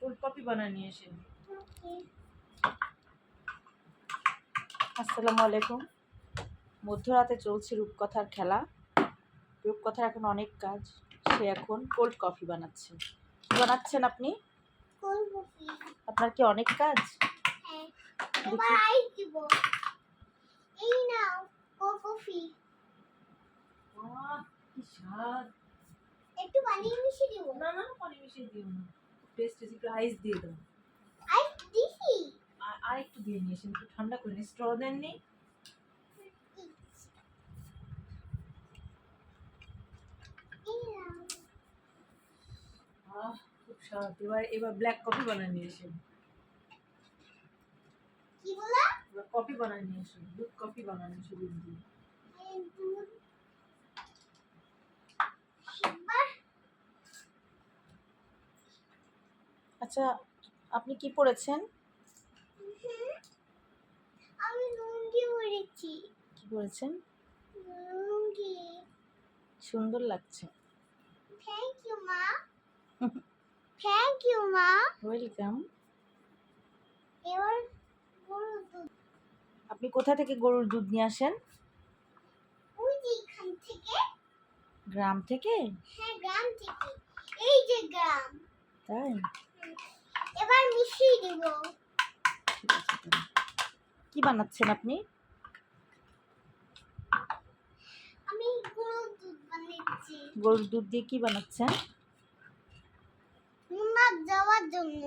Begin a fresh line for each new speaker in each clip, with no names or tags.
Cold coffee বানিয়ে নিয়ে এসে
আসসালামু আলাইকুম। মধ্যরাতে চলছে রূপকথার খেলা। রূপকথার এখন অনেক কাজ। সে এখন কোল্ড কফি বানাচ্ছে। কি বানাচ্ছেন আপনি? আপনার কি অনেক কাজ?
হ্যাঁ। এই নাও কফি।
কি স্বাদ।
একটু পানি মিশিয়ে দিব।
না না পানি মিশিয়ে দিও না। টেস্ট একটু আইস দিয়ে দাও।
আইস দিছি।
আর একটু দিয়ে নিয়ে এসে একটু ঠান্ডা করে নিই স্ট্র দেননি খুব স্বাদ। এবার এবার ব্ল্যাক কফি বানিয়ে নিয়ে এসে।
কি বলা?
কফি বানিয়ে নিয়ে এসো। দুধ কফি বানানো এসে দুধ দিয়ে
এই দুধ এবার
আচ্ছা আপনি কি পড়েছেন?
আমি লুঙ্গি পরেছি
কি পড়েছেন?
লুঙ্গি।
সুন্দর লাগছে।
থ্যাংক ইউ মা। থ্যাংক ইউ মা।
ওয়েলকাম
এবার গরুর দুধ।
আপনি কোথা থেকে গরুর দুধ নিয়ে আসেন?
ওই যে এখান থেকে।
গ্রাম থেকে?
হ্যাঁ গ্রাম থেকে। এই যে গ্রাম।
তাই?
এবার মিশিয়ে দিব।
কি বানাচ্ছেন আপনি?
আমি গরুর দুধ বানাচ্ছি।
গরুর দুধ দিয়ে কি বানাচ্ছেন?
মুন্নার যাওয়ার জন্য।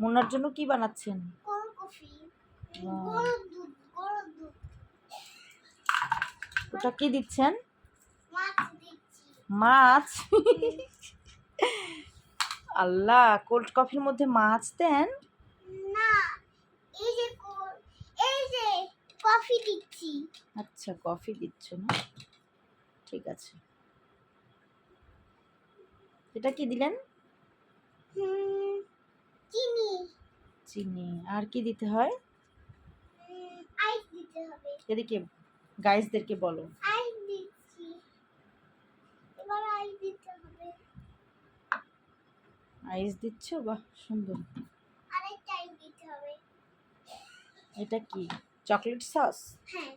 মুন্নার জন্য কি বানাচ্ছেন?
Cold coffee? গরুর দুধ গরুর দুধ।
ওটা কি দিচ্ছেন?
মাছ দিচ্ছি।
মাছ? আল্লাহ কোল্ড কফির মধ্যে মাছ দেন?
না এই যে এই যে কফি দিচ্ছি।
আচ্ছা কফি দিচ্ছ না? ঠিক আছে। এটা কি দিলেন?
চিনি।
চিনি। আর কি দিতে হয়?
আইস দিতে হবে।
এদিকে গাইসদেরকে বলো
আইস দিচ্ছি এবার আইস দিতে হবে
আইস দিচ্ছ? বাহ সুন্দর। এটা কি? Chocolate sauce?
হ্যাঁ।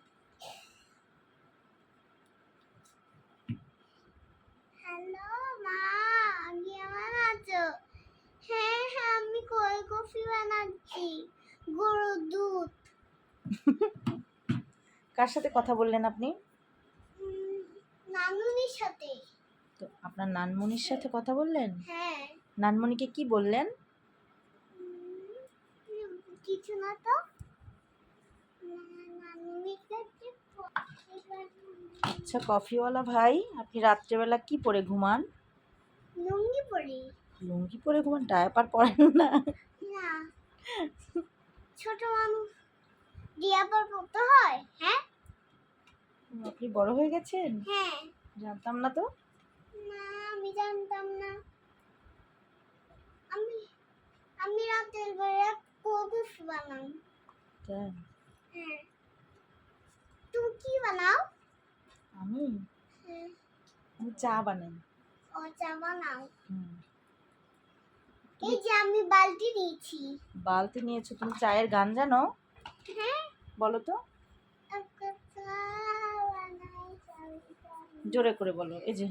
হ্যালো মা কেমন আছো? হ্যাঁ হ্যাঁ আমি কফি বানাচ্ছি? গরুর দুধ।
কার সাথে কথা বললেন আপনি?
নানুনির সাথে।
তো আপনার নানমনির সাথে কথা বললেন?
হ্যাঁ।
নানমণিকে কি বললেন?
কিছু না তো।
আচ্ছা কফিওয়ালা ভাই আপনি রাত্রেবেলা কি পরে ঘুমান?
লুঙ্গি পরি।
লুঙ্গি পরে ঘুমান? ডায়াপার পরেন না।
না। ছোট মানুষ ডিয়াপার পড়তে হয় হ্যাঁ?
আপনি বড় হয়ে গেছেন?
হ্যাঁ।
জানতাম না তো।
না আমি জানতাম না। আমি আমি রাতের বেলা কবুস বানাই
তাই
হ্যাঁ। তুমি কি বানাও?
আমি?
হ্যাঁ।
আমি চা বানাই।
ও চা বানাও। এই যে আমি বালতি নিয়েছি।
বালতি নিয়েছো তুমি চায়ের গান জানো?
হ্যাঁ।
বলো তো। জোরে করে বলো এই যে।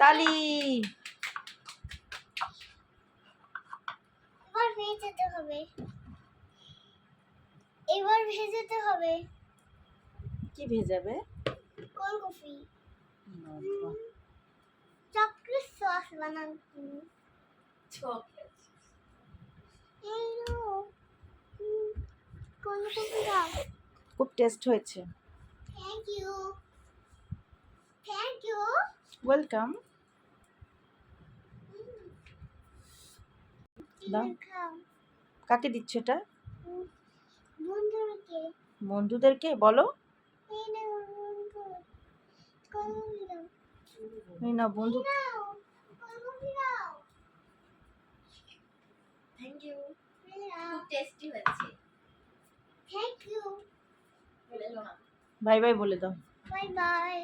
তালি।
এবার ভেজাতে হবে। এবার ভেজাতে হবে।
কি ভেজাবে?
কোন কফি। চকলেট সস বানাচ্ছি এই নো কোন কফি দাও।
খুব টেস্ট হয়েছে।
Thank you thank you
welcome দাও। কাকে দিচ্ছ এটা? বন্ধুদেরকে। বলো। না বন্ধু।
Thank you. খুব টেস্টি হয়েছে। এলো না
বাই বাই বলে দাও।
Bye bye.